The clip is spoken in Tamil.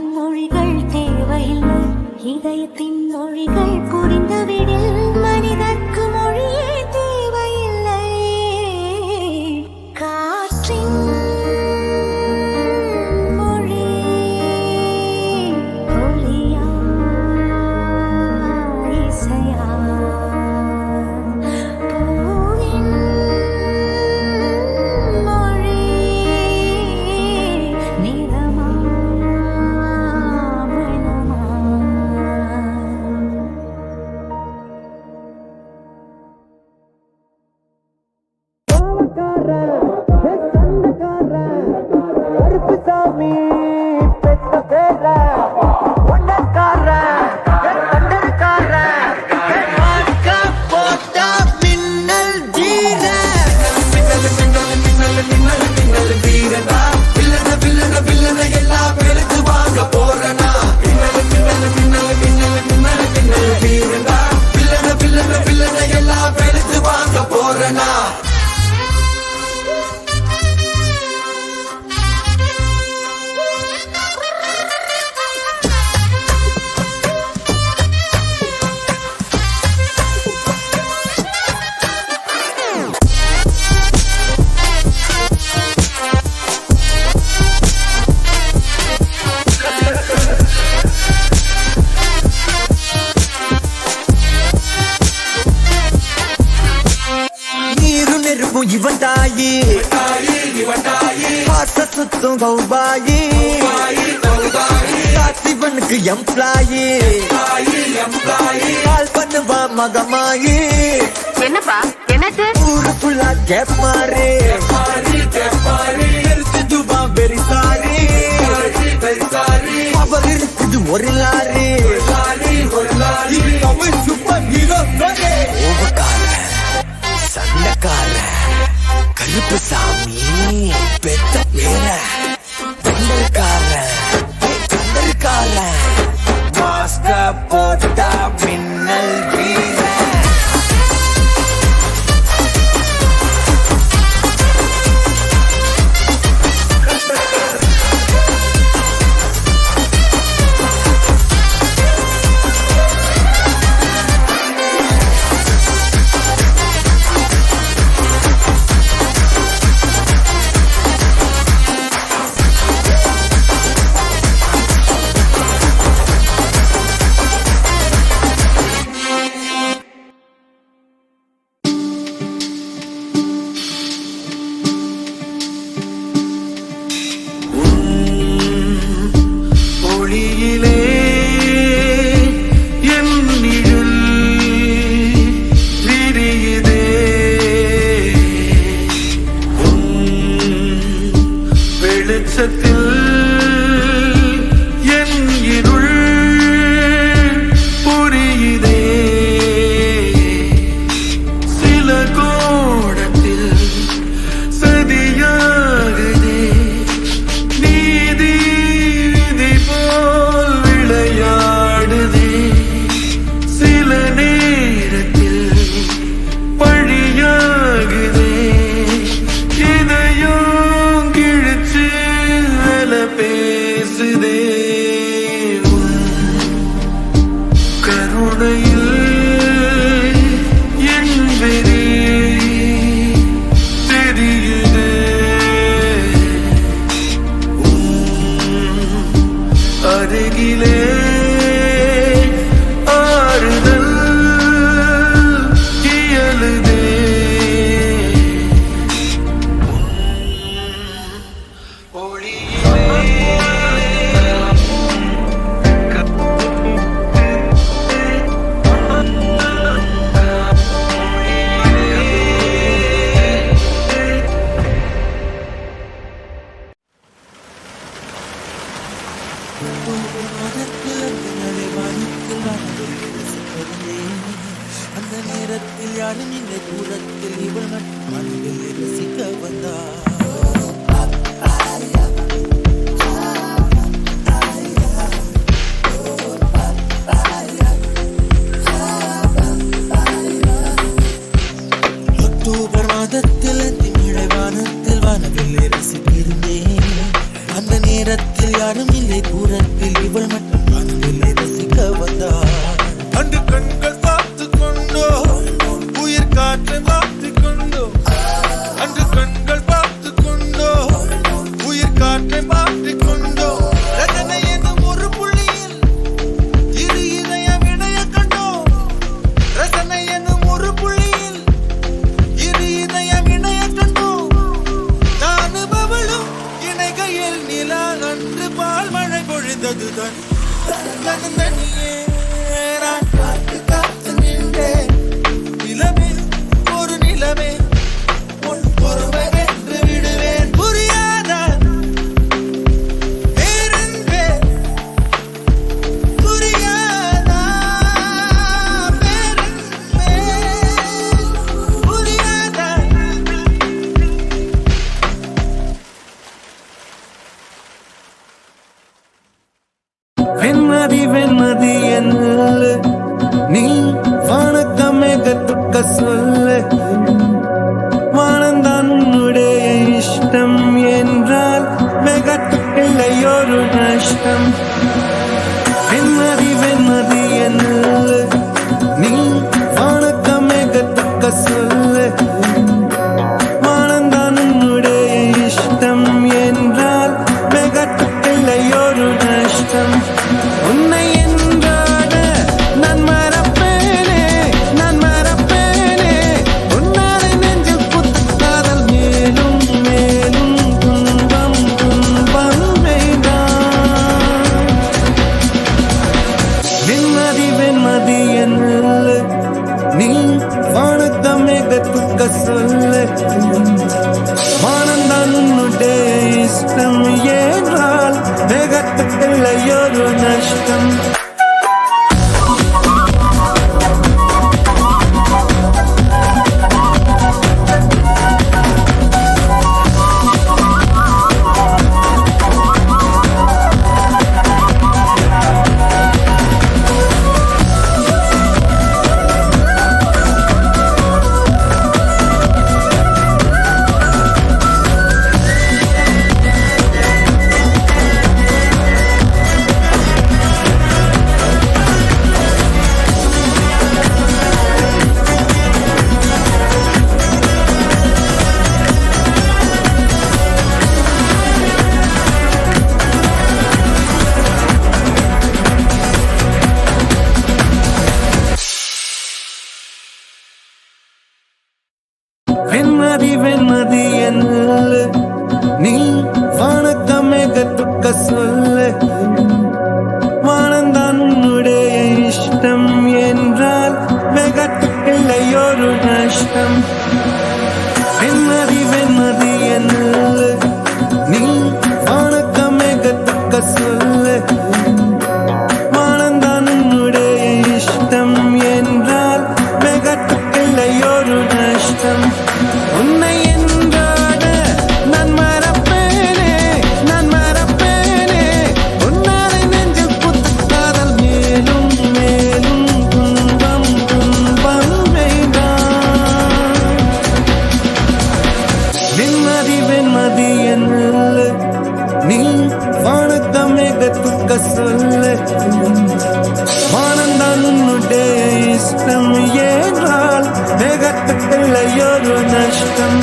மனிதரின் மொழிகள் தேவையில்லை. இதயத்தின் மொழிகள் புரிந்துவிடில் மனிதர்க்கு சுத்தும் கௌபாயி. காசிவனுக்கு எம்ப்ளாயி. கால் பண்ணுவா மகமாயி. என்னப்பா? என்னாச்சு ஊரு ஃபுல்லா கேப்பாரு எடுத்துடுவா வெரி சாரி அவர் இருக்குது ஒரு லாரி. தமிழ் சூப்பர் ஹீரோ ஓவக்காரன் சண்டைக்காரன் கருப்பு சாமி பெத்த done. சொல்ல. வானம் தன்னுடைய இஷ்டம் என்றால் மிகத்தில்லை ஒரு நஷ்டம். வெண்ணதி வெண்ணதி என்ன நீ வானக்க மிகத்தக்க 的森林 them சொல்லு வானந்தான் உன்னுடைய இஷ்டம் என்றால் மேகத்துக்குள்ள ஒரு நஷ்டம்.